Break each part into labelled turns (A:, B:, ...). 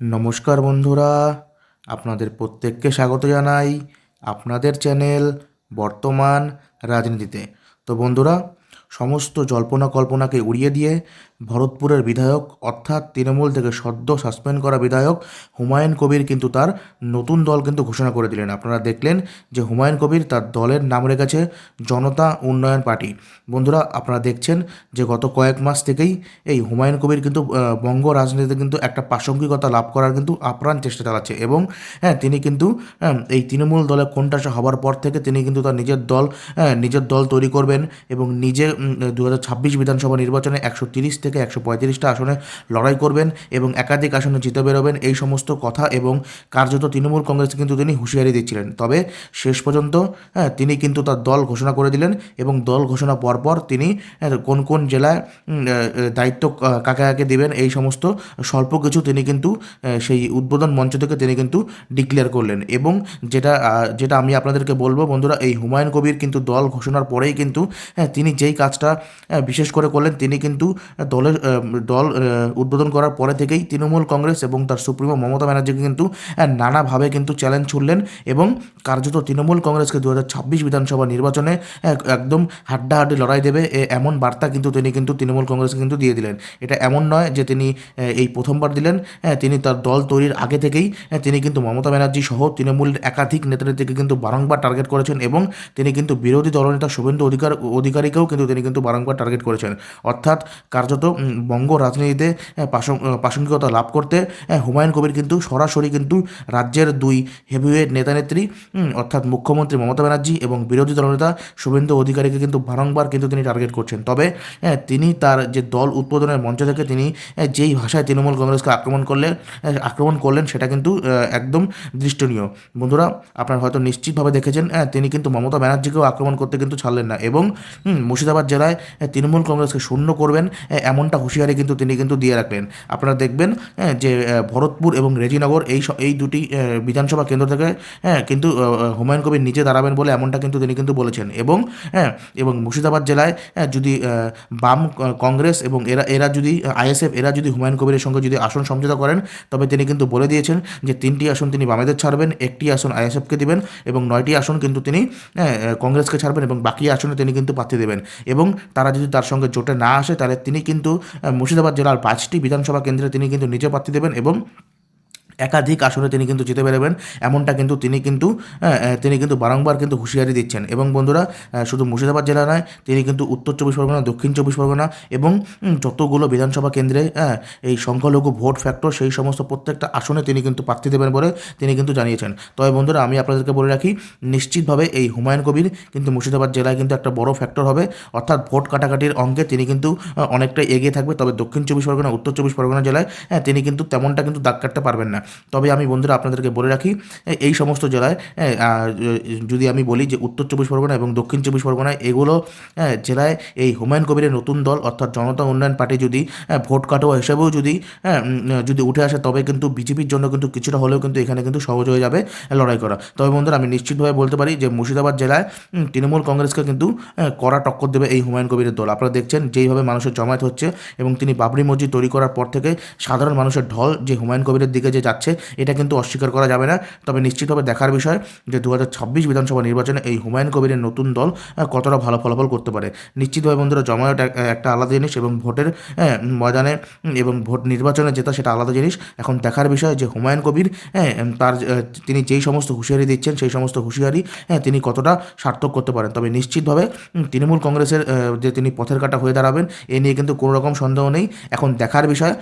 A: নমস্কার বন্ধুরা আপনাদের প্রত্যেককে স্বাগত জানাই আপনাদের চ্যানেল বর্তমান রাজনীতিতে। তো বন্ধুরা সমস্ত জল্পনা কল্পনাকে উড়িয়ে দিয়ে ভরতপুরের বিধায়ক অর্থাৎ তৃণমূল থেকে সদ্য সাসপেন্ড করা বিধায়ক হুমায়ুন কবির কিন্তু তার নতুন দল কিন্তু ঘোষণা করে দিলেন। আপনারা দেখলেন যে হুমায়ুন কবির তার দলের নাম রেখেছে জনতা উন্নয়ন পার্টি। বন্ধুরা আপনারা দেখছেন যে গত কয়েক মাস থেকেই এই হুমায়ুন কবির কিন্তু বঙ্গ রাজনীতিতে কিন্তু একটা প্রাসঙ্গিকতা লাভ করার কিন্তু আপ্রাণ চেষ্টা চালাচ্ছে এবং হ্যাঁ তিনি কিন্তু হ্যাঁ, এই তৃণমূল দলে কোনটাসা হওয়ার পর থেকে তিনি কিন্তু তার নিজের দল হ্যাঁ, নিজের দল তৈরি করবেন এবং নিজে দু হাজার ছাব্বিশ বিধানসভা নির্বাচনে একশো তিরিশ থেকে একশো পঁয়ত্রিশটা আসনে লড়াই করবেন এবং একাধিক আসনে জিতে বেরোবেন এই সমস্ত কথা এবং কার্যত তৃণমূল কংগ্রেস কিন্তু তিনি হুঁশিয়ারি দিচ্ছিলেন। তবে শেষ পর্যন্ত হ্যাঁ তিনি কিন্তু তার দল ঘোষণা করে দিলেন এবং দল ঘোষণা পরপর তিনি হ্যাঁ, কোন কোন জেলায় দায়িত্ব কাকে কাকে দেবেন এই সমস্ত স্বল্প কিছু তিনি কিন্তু সেই উদ্বোধন মঞ্চ থেকে তিনি কিন্তু ডিক্লেয়ার করলেন এবং যেটা যেটা আমি আপনাদেরকে বলব বন্ধুরা এই হুমায়ুন কবির কিন্তু দল ঘোষণার পরেই কিন্তু হ্যাঁ, তিনি যেই কাজটা বিশেষ করে করলেন তিনি কিন্তু দলের দল উদ্বোধন করার পরে থেকেই তৃণমূল কংগ্রেস এবং তার সুপ্রিমো মমতা ব্যানার্জিকে কিন্তু নানাভাবে কিন্তু চ্যালেঞ্জ ছুড়লেন এবং কার্যত তৃণমূল কংগ্রেসকে দু হাজার ছাব্বিশ বিধানসভা নির্বাচনে একদম হাড্ডাহাড্ডি লড়াই দেবে এমন বার্তা কিন্তু তিনি কিন্তু তৃণমূল কংগ্রেসকে কিন্তু দিয়ে দিলেন। এটা এমন নয় যে তিনি এই প্রথমবার দিলেন তিনি তার দল তৈরির আগে থেকেই তিনি কিন্তু মমতা ব্যানার্জি সহ তৃণমূলের একাধিক নেতাদেরকে কিন্তু বারংবার টার্গেট করেছেন এবং তিনি কিন্তু বিরোধী দলনেতা শুভেন্দু অধিকার, অধিকারীকেও কিন্তু তিনি কিন্তু বারংবার টার্গেট করেছেন। অর্থাৎ কার্যত বঙ্গ রাজনীতিতে প্রাসঙ্গিকতা লাভ করতে হুমায়ুন কবির কিন্তু সরাসরি কিন্তু রাজ্যের দুই হেভিওয়েট নেতানেত্রী অর্থাৎ মুখ্যমন্ত্রী মমতা ব্যানার্জি এবং বিরোধী দলনেতা শুভেন্দু অধিকারীকে কিন্তু বারংবার কিন্তু তিনি টার্গেট করছেন। তবে তিনি তার যে দল উদ্বোধনের মঞ্চ থেকে তিনি যেই ভাষায় তৃণমূল কংগ্রেসকে আক্রমণ করলে আক্রমণ করলেন সেটা কিন্তু একদম দৃষ্টনীয়। বন্ধুরা, আপনারা হয়তো নিশ্চিতভাবে দেখেছেন তিনি কিন্তু মমতা ব্যানার্জিকেও আক্রমণ করতে কিন্তু ছাড়লেন না এবং মুর্শিদাবাদ জেলায় তৃণমূল কংগ্রেসকে শূন্য করবেন এমনটা হুঁশিয়ারি কিন্তু তিনি কিন্তু দিয়ে রাখলেন। আপনারা দেখবেন যে ভরতপুর এবং রেজিনগর এই এই দুটি বিধানসভা কেন্দ্র থেকে হ্যাঁ কিন্তু হুমায়ুন কবির নিজে দাঁড়াবেন বলে এমনটা কিন্তু তিনি কিন্তু বলেছেন। এবং হ্যাঁ এবং মুর্শিদাবাদ জেলায় যদি বাম কংগ্রেস এবং এরা এরা যদি, আইএসএফ, এরা যদি হুমায়ুন কবিরের সঙ্গে যদি আসন সমঝোতা করেন, তবে তিনি কিন্তু বলে দিয়েছেন যে তিনটি আসন তিনি বামেদের ছাড়বেন, একটি আসন আইএসএফকে দিবেন এবং নয়টি আসন কিন্তু তিনি কংগ্রেসকে ছাড়বেন এবং বাকি আসনে তিনি কিন্তু প্রার্থী দেবেন। এবং তারা যদি তার সঙ্গে জোটে না আসে, তাহলে তিনি কিন্তু মুর্শিদাবাদ জেলার পাঁচটি বিধানসভা কেন্দ্রে তিনি কিন্তু নিজে প্রার্থী দেবেন এবং একাধিক আসনে তিনি কিন্তু জিতে বেরোবেন। এমনটা কিন্তু তিনি কিন্তু তিনি কিন্তু বারংবার কিন্তু হুঁশিয়ারি দিচ্ছেন। এবং বন্ধুরা শুধু মুর্শিদাবাদ জেলা নয় তিনি কিন্তু উত্তর চব্বিশ পরগনা দক্ষিণ চব্বিশ পরগনা এবং যতগুলো বিধানসভা কেন্দ্রে এই সংখ্যালঘু ভোট ফ্যাক্টর সেই সমস্ত প্রত্যেকটা আসনে তিনি কিন্তু প্রার্থী দেবেন বলে তিনি কিন্তু জানিয়েছেন। তবে বন্ধুরা আমি আপনাদেরকে বলে রাখি নিশ্চিতভাবে এই হুমায়ুন কবির কিন্তু মুর্শিদাবাদ জেলায় কিন্তু একটা বড় ফ্যাক্টর হবে। অর্থাৎ ভোট কাটাকাটির অঙ্কে তিনি কিন্তু অনেকটাই এগিয়ে থাকবে। তবে দক্ষিণ চব্বিশ পরগনা উত্তর চব্বিশ পরগনা জেলায় হ্যাঁ, তিনি কিন্তু তেমনটা কিন্তু দাগ কাটতে পারবেন না। তবে আমি বন্ধুরা আপনাদেরকে বলে রাখি, এই সমস্ত জেলায় যদি আমি বলি যে উত্তর চব্বিশ পরগনা এবং দক্ষিণ চব্বিশ পরগনায় এগুলো জেলায় এই হুমায়ুন কবিরের নতুন দল অর্থাৎ জনতা উন্নয়ন পার্টি যদি ভোট কাটোয়া হিসেবেও যদি যদি উঠে আসে, তবে কিন্তু বিজেপির জন্য কিন্তু কিছুটা হলেও কিন্তু এখানে কিন্তু সহজ হয়ে যাবে লড়াই করা। তবে বন্ধুরা আমি নিশ্চিতভাবে বলতে পারি যে মুর্শিদাবাদ জেলায় তৃণমূল কংগ্রেসকে কিন্তু কড়া টক্কর দেবে এই হুমায়ুন কবিরের দল। আপনারা দেখছেন যেইভাবে মানুষের জমায়েত হচ্ছে এবং তিনি বাবরি মসজিদ তৈরি করার পর থেকে সাধারণ মানুষের ঢল যে হুমায়ুন কবিরের দিকে যে যাচ্ছে এটা কিন্তু অস্বীকার করা যাবে না। তবে নিশ্চিতভাবে দেখার বিষয় যে দু হাজার ছাব্বিশ বিধানসভা নির্বাচনে এই হুমায়ুন কবিরের নতুন দল কতটা ভালো ফলাফল করতে পারে। নিশ্চিতভাবে বন্ধুরা জমায়েত একটা আলাদা জিনিস এবং ভোটের ময়দানে এবং ভোট নির্বাচনে জেতা সেটা আলাদা জিনিস। এখন দেখার বিষয় যে হুমায়ুন কবির হ্যাঁ তার তিনি যেই সমস্ত হুঁশিয়ারি দিচ্ছেন সেই সমস্ত হুঁশিয়ারি হ্যাঁ তিনি কতটা সার্থক করতে পারেন। তবে নিশ্চিতভাবে তৃণমূল কংগ্রেসের যে তিনি পথের কাটা হয়ে দাঁড়াবেন এ নিয়ে কিন্তু কোনো রকম সন্দেহ নেই। এখন দেখার বিষয়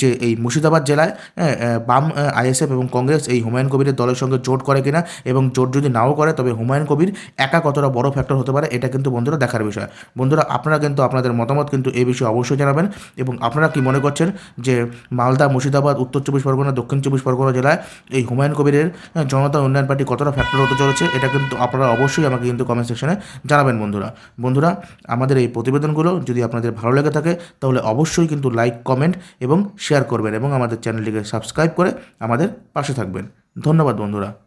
A: যে এই মুর্শিদাবাদ জেলায় আহ, বাম আইএসএফ এবং কংগ্রেস এই হুমায়ুন কবিরের দলের সঙ্গে জোট করে কিনা এবং জোট যদি নাও করে, তবে হুমায়ুন কবির একা কতটা বড় ফ্যাক্টর হতে পারে, এটা কিন্তু বন্ধুরা দেখার বিষয়। বন্ধুরা, আপনারা কিন্তু আপনাদের মতামত কিন্তু এই বিষয়ে অবশ্যই জানাবেন এবং আপনারা কি মনে করছেন যে মালদা, মুর্শিদাবাদ, উত্তর চব্বিশ পরগনা, দক্ষিণ চব্বিশ পরগনা জেলায় এই হুমায়ুন কবিরের জনতা উন্নয়ন পার্টি কতটা ফ্যাক্টর হতে চলেছে, এটা কিন্তু আপনারা অবশ্যই আমাকে কিন্তু কমেন্ট সেকশনে জানাবেন বন্ধুরা। বন্ধুরা, আমাদের এই প্রতিবেদনগুলো যদি আপনাদের ভালো লেগে থাকে, তাহলে অবশ্যই কিন্তু লাইক কমেন্ট এবং শেয়ার করবেন এবং আমাদের চ্যানেলটিকে সাবস্ক্রাইব করে আমাদের পাশে থাকবেন। ধন্যবাদ বন্ধুরা।